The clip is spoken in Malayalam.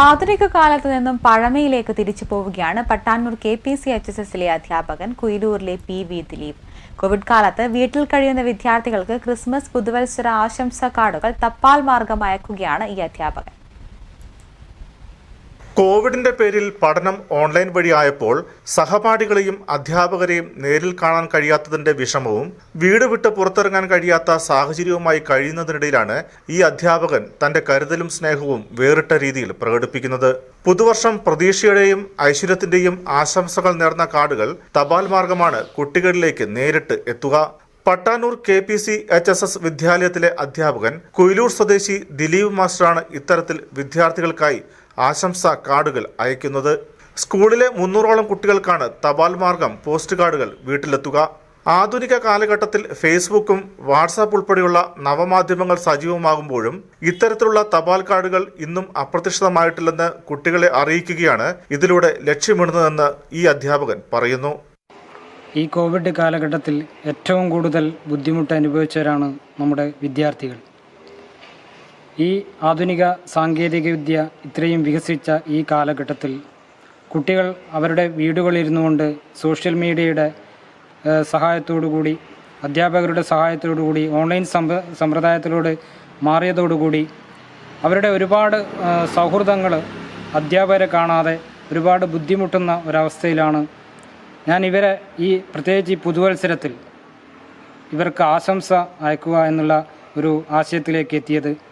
ആധുനിക കാലത്ത് നിന്നും പഴമയിലേക്ക് തിരിച്ചു പോവുകയാണ് Pattanur K P C H S എസിലെ അധ്യാപകൻ കുയിലൂരിലെ പി വി ദിലീപ്. കോവിഡ് കാലത്ത് വീട്ടിൽ കഴിയുന്ന വിദ്യാർത്ഥികൾക്ക് ക്രിസ്മസ് പുതുവത്സര ആശംസാ കാർഡുകൾ തപ്പാൽ മാർഗം അയക്കുകയാണ് ഈ അധ്യാപകൻ. കോവിഡിന്റെ പേരിൽ പഠനം ഓൺലൈൻ വഴിയായപ്പോൾ സഹപാഠികളെയും അധ്യാപകരെയും നേരിൽ കാണാൻ കഴിയാത്തതിന്റെ വിഷമവും വീട് വിട്ട് പുറത്തിറങ്ങാൻ കഴിയാത്ത സാഹചര്യവുമായി കഴിയുന്നതിനിടയിലാണ് ഈ അധ്യാപകൻ തന്റെ കരുതലും സ്നേഹവും വേറിട്ട രീതിയിൽ പ്രകടിപ്പിക്കുന്നത്. പുതുവർഷം പ്രതീക്ഷയുടെയും ഐശ്വര്യത്തിന്റെയും ആശംസകൾ നേർന്ന കാർഡുകൾ തപാൽ മാർഗമാണ് കുട്ടികളിലേക്ക് നേരിട്ട് എത്തുക. Pattanur K P C H S S വിദ്യാലയത്തിലെ അധ്യാപകൻ കുയിലൂർ സ്വദേശി ദിലീപ് മാസ്റ്ററാണ് ഇത്തരത്തിൽ വിദ്യാർത്ഥികൾക്കായി ആശംസാ കാർഡുകൾ അയക്കുന്നത്. സ്കൂളിലെ മുന്നൂറോളം കുട്ടികൾക്കാണ് തപാൽ മാർഗം പോസ്റ്റ് കാർഡുകൾ വീട്ടിലെത്തുക. ആധുനിക കാലഘട്ടത്തിൽ ഫേസ്ബുക്കും വാട്സാപ്പ് ഉൾപ്പെടെയുള്ള നവമാധ്യമങ്ങൾ സജീവമാകുമ്പോഴും ഇത്തരത്തിലുള്ള തപാൽ കാർഡുകൾ ഇന്നും അപ്രത്യക്ഷിതമായിട്ടില്ലെന്ന് കുട്ടികളെ അറിയിക്കുകയാണ് ഇതിലൂടെ ലക്ഷ്യമിടുന്നതെന്ന് ഈ അധ്യാപകൻ പറയുന്നു. ഈ കോവിഡ് കാലഘട്ടത്തിൽ ഏറ്റവും കൂടുതൽ ബുദ്ധിമുട്ട് അനുഭവിച്ചവരാണ് നമ്മുടെ വിദ്യാർത്ഥികൾ. ഈ ആധുനിക സാങ്കേതികവിദ്യ ഇത്രയും വികസിച്ച ഈ കാലഘട്ടത്തിൽ കുട്ടികൾ അവരുടെ വീടുകളിലിരുന്നു കൊണ്ട് സോഷ്യൽ മീഡിയയുടെ സഹായത്തോടുകൂടി അധ്യാപകരുടെ സഹായത്തോടുകൂടി ഓൺലൈൻ സമ്പ്ര സമ്പ്രദായത്തിലൂടെ മാറിയതോടുകൂടി അവരുടെ ഒരുപാട് സൗഹൃദങ്ങൾ അധ്യാപകരെ കാണാതെ ഒരുപാട് ബുദ്ധിമുട്ടുന്ന ഒരവസ്ഥയിലാണ്. ഞാൻ ഇവരെ ഈ പ്രത്യേകിച്ച് ഈ പുതുവത്സരത്തിൽ ഇവർക്ക് ആശംസ അയക്കുക എന്നുള്ള ഒരു ആശയത്തിലേക്ക് എത്തിയത്.